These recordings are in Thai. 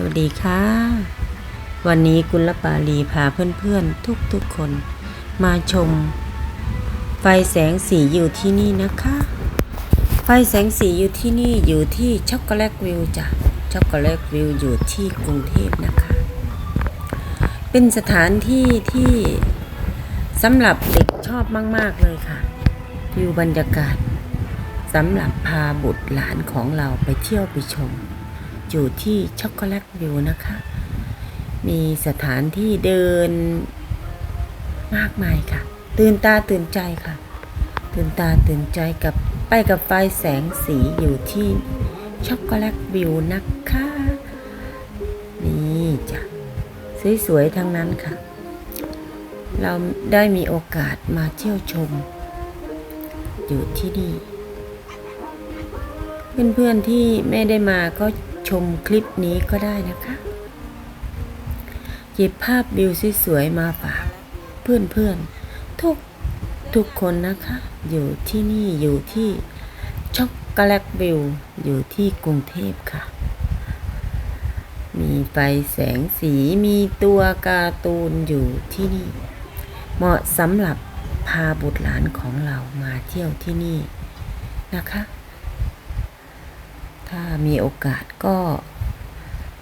สวัสดีค่ะ วันนี้กุลปาลีพาเพื่อนๆ ทุกๆคน มาชม ไฟแสงสีอยู่ที่นี่นะคะ ไฟแสงสีอยู่ที่นี่อยู่ที่ช็อกโกแลตวิวจ้ะช็อกโกแลตวิวอยู่ที่กรุงเทพนะคะ เป็นสถานที่ที่สำหรับเด็กชอบมาก ๆ เลยค่ะ วิวบรรยากาศสำหรับพาบุตรหลานของเราไปเที่ยวไปชม อยู่ที่ช็อกโกแลตวิวนะคะ มีสถานที่เดินมากมายค่ะ ตื่นตาตื่นใจค่ะ ตื่นตาตื่นใจกับไปกับไฟแสงสีอยู่ที่ช็อกโกแลตวิวนะคะ นี่จ้ะสวยๆทั้งนั้นค่ะ เราได้มีโอกาสมาเที่ยวชม อยู่ที่นี่ เพื่อนๆที่ไม่ได้มาก็ชมคลิปนี้ก็ได้นะคะหยิบภาพวิวสวยๆมาฝากเพื่อนๆทุกทุกคนนะคะ อยู่ที่นี่อยู่ที่ช็อกโกแลตวิวอยู่ที่กรุงเทพค่ะ มีไฟแสงสีมีตัวการ์ตูนอยู่ที่นี่ เหมาะสำหรับพาบุตรหลานของเรามาเที่ยวที่นี่นะคะ ถ้ามีโอกาสก็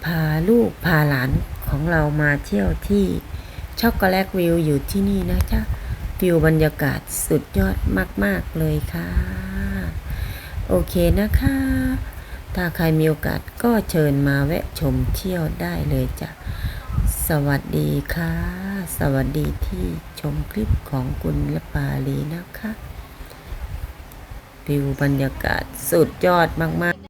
พาลูกพาหลานของเรามาเที่ยวที่ช็อกโกแลตวิวอยู่ที่นี่นะจ๊ะวิวบรรยากาศสุดยอดมาก ๆ เลยค่ะ โอเคนะคะ ถ้าใครมีโอกาสก็เชิญมาแวะชมเที่ยวได้เลยจ้ะ สวัสดีค่ะ สวัสดีที่ชมคลิปของคุณละปาลีนะคะ วิวบรรยากาศสุดยอดมาก ๆ